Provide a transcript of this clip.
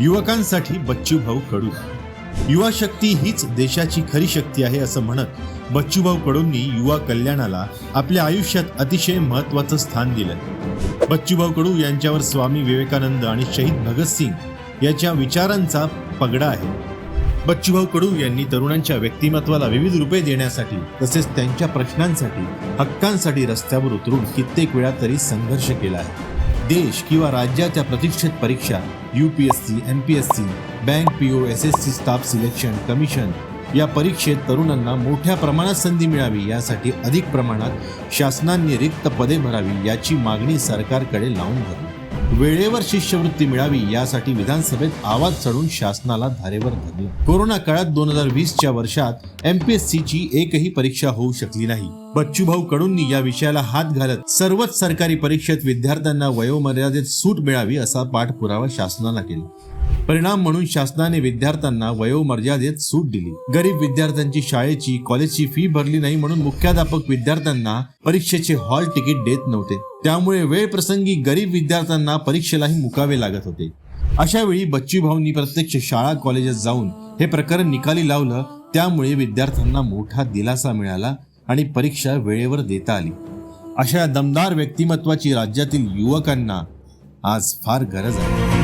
युवकांसाठी बच्चूभाऊ कडू. युवा शक्ती हीच देशाची खरी शक्ती आहे असं म्हणत बच्चूभाऊ कडूंनी युवा कल्याणाला आपल्या आयुष्यात अतिशय महत्वाचं स्थान दिलं. बच्चूभाऊ कडू यांच्यावर स्वामी विवेकानंद आणि शहीद भगतसिंग याच्या विचारांचा पगडा आहे. बच्चूभाऊ कडू यांनी तरुणांच्या व्यक्तिमत्वाला विविध रूपे देण्यासाठी तसेच त्यांच्या प्रश्नांसाठी हक्कांसाठी रस्त्यावर उतरून कित्येक वेळा तरी संघर्ष केला आहे. देश किंवा राज्याच्या प्रतिष्ठित परीक्षा U P S C M P S C bank P O S S C staff selection commission या परीक्षेत तरुणांना मोठ्या प्रमाणात संधी मिळावी यासाठी अधिक प्रमाणात शासनाने रिक्त पदे भरावी याची मागणी सरकारकडे लावून धरली. वेळेवर शिष्यवृत्ती मिळावी यासाठी विधानसभेत आवाज चढून शासनाला धारेवर धरले. कोरोना काळात दोन हजार वीसच्या वर्षात एमपीएससी ची एकही परीक्षा होऊ शकली नाही. बच्चूभाऊ कडूंनी या विषयाला हात घालत सर्वच सरकारी परीक्षेत विद्यार्थ्यांना वयोमर्यादेत सूट मिळावी असा पाठपुरावा शासनाला केला. परिणाम म्हणून शासनाने विद्यार्थ्यांना वयोमर्यादेत सूट दिली. गरीब विद्यार्थ्यांची शाळेची कॉलेजची फी भरली नाही म्हणून मुख्याध्यापक विद्यार्थ्यांना परीक्षेचे हॉल तिकीट देत नव्हते. त्यामुळे वेळ प्रसंगी गरीब विद्यार्थ्यांना परीक्षेलाही मुकावे लागत होते. अशा वेळी बच्चूभाऊंनी प्रत्यक्ष शाळा कॉलेजात जाऊन हे प्रकरण निकाली लावलं. त्यामुळे विद्यार्थ्यांना मोठा दिलासा मिळाला आणि परीक्षा वेळेवर देता आली. अशा दमदार व्यक्तिमत्वाची राज्यातील युवकांना आज फार गरज आहे.